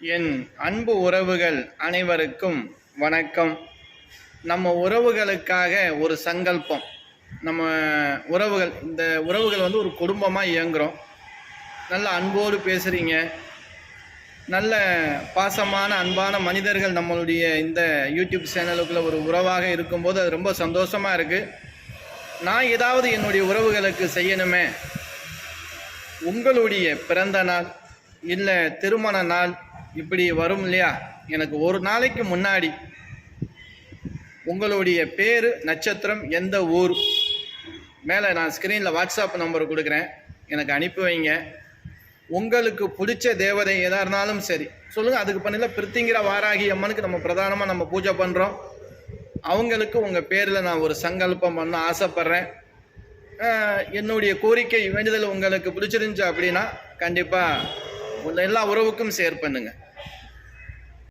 என் அன்பு உறவுகள் அனைவருக்கும் வணக்கம். நம்ம உறவுகளுக்காக ஒரு சங்கல்பம். நம்ம உறவுகள் இந்த உறவுகள் வந்து ஒரு குடும்பமாக இயங்குகிறோம் நல்ல அன்போடு பேசுகிறீங்க நல்ல பாசமான அன்பான மனிதர்கள் நம்மளுடைய இந்த யூடியூப் சேனலுக்குள்ள ஒரு உறவாக இருக்கும்போது அது ரொம்ப சந்தோஷமாக இருக்குது நான் ஏதாவது என்னுடைய உறவுகளுக்கு செய்யணுமே? உங்களுடைய பிறந்த நாள் இல்லை திருமண நாள் இப்படி வரும் இல்லையா? எனக்கு ஒரு நாளைக்கு முன்னாடி உங்களுடைய பேர் நட்சத்திரம் எந்த ஊர்? மேலே நான் ஸ்க்ரீனில் வாட்ஸ்அப் நம்பர் கொடுக்குறேன். எனக்கு அனுப்பி வைங்க. உங்களுக்கு பிடிச்ச தேவதை எதாக இருந்தாலும் சரி. சொல்லுங்கள் அதுக்கு பண்ணல பிரித்திங்கிற வாராகி அம்மனுக்கு நம்ம பிரதானமாக நம்ம பூஜை பண்ணுறோம் அவங்களுக்கு உங்கள் பேரில் நான் ஒரு சங்கல்பம் பண்ண ஆசைப்பட்றேன். என்னுடைய கோரிக்கை வேண்டுதல் உங்களுக்கு பிடிச்சிருந்துச்சு அப்படின்னா கண்டிப்பாக எல்லா உறவுக்கும் ஷேர் பண்ணுங்கள்